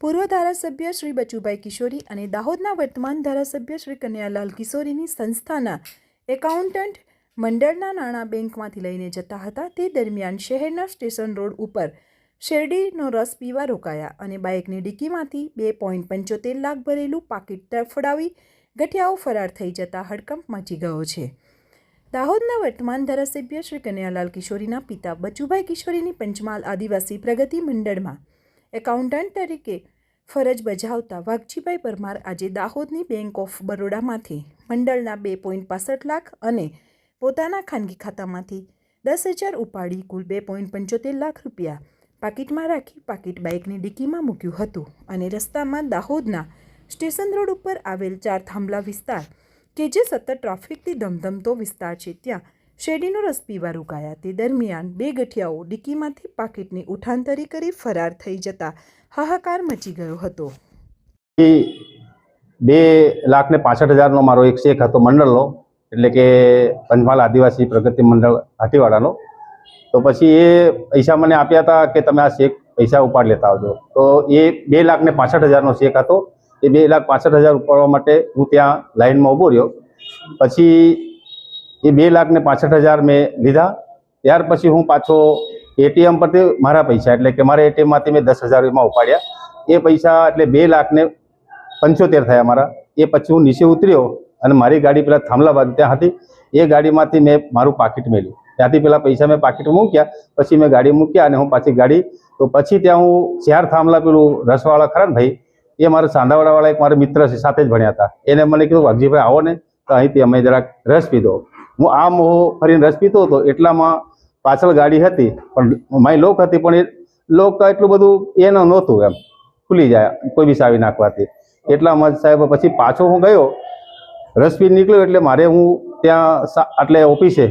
પૂર્વ ધારાસભ્ય શ્રી બચુભાઈ કિશોરી અને દાહોદના વર્તમાન ધારાસભ્ય શ્રી કન્યાલાલ કિશોરીની સંસ્થાના એકાઉન્ટન્ટ મંડળના નાણાં બેંકમાંથી લઈને જતા હતા. તે દરમિયાન શહેરના સ્ટેશન રોડ ઉપર શેરડીનો રસ પીવા રોકાયા અને બાઇકની ડિક્કીમાંથી બે પોઈન્ટ પંચોતેર લાખ ભરેલું પાકીટ તરફડાવી ગઠિયાઓ ફરાર થઈ જતા હડકંપ મચી ગયો છે. દાહોદના વર્તમાન ધારાસભ્ય શ્રી કન્યાલાલ કિશોરીના પિતા બચુભાઈ કિશોરીની પંચમહાલ આદિવાસી પ્રગતિ મંડળમાં એકાઉન્ટન્ટ તરીકે ફરજ બજાવતા વાઘજીભાઈ પરમાર આજે દાહોદની બેંક ઓફ બરોડામાંથી મંડળના બે પોઈન્ટ પાસઠ લાખ અને પોતાના ખાનગી ખાતામાંથી દસ હજાર ઉપાડી કુલ બે પોઈન્ટ પંચોતેર લાખ રૂપિયા પાકીટમાં રાખી પાકીટ બાઇકની ડિક્કીમાં મૂક્યું હતું અને રસ્તામાં દાહોદના સ્ટેશન રોડ ઉપર આવેલ ચાર થાંભલા વિસ્તાર કે જે સતત ટ્રાફિકથી ધમધમતો વિસ્તાર છે, ત્યાં શેરડીનો રસ પીવા રોકાયા તે દરમિયાન બે ગઠિયાઓ ડિક્કીમાંથી પાકીટની ઉઠાંતરી કરી ફરાર થઈ જતા હાહાકાર મચી ગયો હતો. બે લાખ ને પાસઠ હજારનો મારો એક શેખ હતો મંડળનો, એટલે કે પંચમહાલ આદિવાસી પ્રગતિ મંડળ હાટીવાડાનો. તો પછી એ પૈસા મને આપ્યા હતા કે તમે આ શેક પૈસા ઉપાડ લેતા આવજો. તો એ બે લાખ ને પાસઠ હજારનો શેક હતો. એ બે લાખ પાસઠ હજાર ઉપાડવા માટે હું ત્યાં લાઈનમાં ઊભો રહ્યો. પછી એ બે લાખને પાસઠ હજાર મેં લીધા. ત્યાર પછી હું પાછો એટીએમ પરથી મારા પૈસા, એટલે કે મારા એટીએમમાંથી મેં દસ હજાર એમાં ઉપાડ્યા. એ પૈસા એટલે બે લાખને પંચોતેર થયા મારા. એ પછી હું નીચે ઉતર્યો અને મારી ગાડી પેલા થાંભલા બાજુ ત્યાં હતી. એ ગાડીમાંથી મેં મારું પાકીટ મેળ્યું ત્યાંથી પેલા પૈસા મેં પાકીટ મૂક્યા, પછી મેં ગાડી મૂક્યા અને હું પાછી ગાડી, તો પછી ત્યાં હું ચાર થાંભલા પેલું રસવાળા ખરા ભાઈ, એ મારા સાંધાવાળાવાળા એક મારા મિત્ર છે, સાથે જ ભણ્યા હતા. એને મને કીધું, વાઘજીભાઈ, આવો ને, તો અહીંથી અમે જરાક રસ પીધો. હું આમ મોહો ફરીને રસ પીતો હતો, એટલામાં પાછળ ગાડી હતી, પણ મારી લોક હતી, પણ એ લોક એટલું બધું એનો નહોતું એમ, ખુલી જાય, કોઈ બી સાવી નાખવાથી. એટલામાં સાહેબ, પછી પાછો હું ગયો રસપી નીકળ્યો એટલે મારે હું ત્યાં એટલે ઓફિસે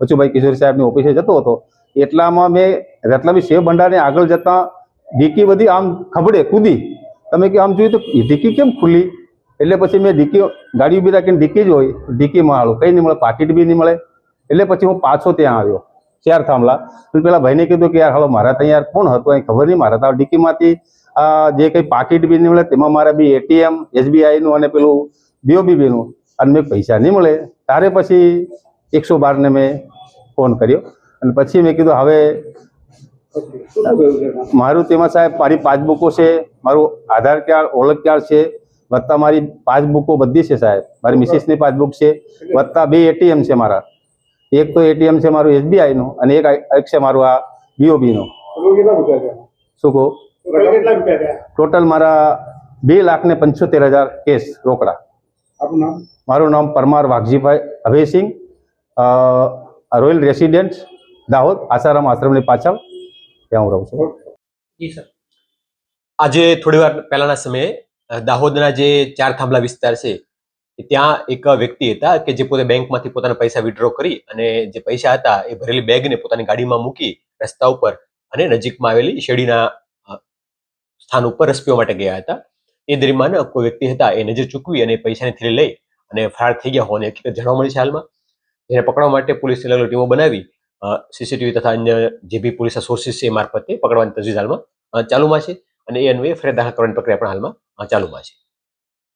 બચુભાઈ કિશોરી સાહેબની ઓફિસે જતો હતો. એટલામાં મેં રતલામી શેવ ભંડારને આગળ જતાં ડીકી બધી આમ ખબડે, કૂદી. તમે કે આમ જોયું તો ડીકી કેમ ખુલી? એટલે પછી મેં ડીકી ગાડી ઊભી રાખીને ડીકી જ હોય ડીકીમાં હાલું કંઈ નહીં મળે પાકીટ બી નહીં મળે. એટલે પછી હું પાછો ત્યાં આવ્યો ચાર થાંભલા તો પેલા ભાઈને કીધું કે યાર હાલો મારા ત્યાં યાર કોણ હતું? અહીં ખબર નહીં મારા તો ડીકીમાંથી જે કંઈ પાકીટ બી નહીં મળે તેમાં મારા બી એટીએમ એસબીઆઈનું અને પેલું બીઓબીબીનું અને મેં પૈસા નહીં મળે. તારે પછી એકસો બારને મેં ફોન કર્યો. અને પછી મેં કીધું હવે મારું તેમાં સાહેબ મારી પાસબુકો છે મારું આધાર કાર્ડ ઓળખ કાર્ડ છે. વત્તા મારી પાસબુકો બધી છે સાહેબ. મારી મિસિસની પાસબુક છે. વત્તા બે એટીએમ છે મારા. એક તો એટીએમ છે મારું એસબીઆઈ નું અને એક એક છે મારું આ બીઓબી નું. ટોટલ કેટલા રૂપિયા થયા શું કહો? ટોટલ મારા બે લાખ ને પંચોતેર હજાર કેસ રોકડા. મારું નામ પરમાર વાઘજીભાઈ અભયસિંહ રોયલ રેસિડેન્ટ દાહોદ આસારામ આશ્રમની પાછળ. ત્યાં હું રહું છું. આજે થોડી વાર પહેલાના સમયે દાહોદના જે ચાર થાંભલા વિસ્તાર છે ત્યાં એક વ્યક્તિ હતા કે જે પોતે બેંકમાંથી પોતાના પૈસા વિડ્રો કરી અને જે પૈસા હતા એ ભરેલી બેગને પોતાની ગાડીમાં મૂકી રસ્તા ઉપર અને નજીકમાં આવેલી શેરડીના સ્થાન ઉપર રસપીવા માટે ગયા હતા. એ દરમિયાન કોઈ વ્યક્તિ હતા એ નજર ચૂકવી અને પૈસાની થેલી લઈ અને ફરાર થઈ ગયા હોવાની હકીકત જાણવા મળી છે હાલમાં. જેને પકડવા માટે પોલીસ અલગ ટીમો બનાવી સીસીટીવી તથા અન્ય જે બી પોલીસના સોર્સિસ છે એ મારફતે પકડવાની તજવીજ હાલમાં ચાલુમાં છે અને એ અન્વયે ફરિયાદ દાખલ કરવાની પ્રક્રિયા પણ હાલમાં અ, ચાલુમાં છે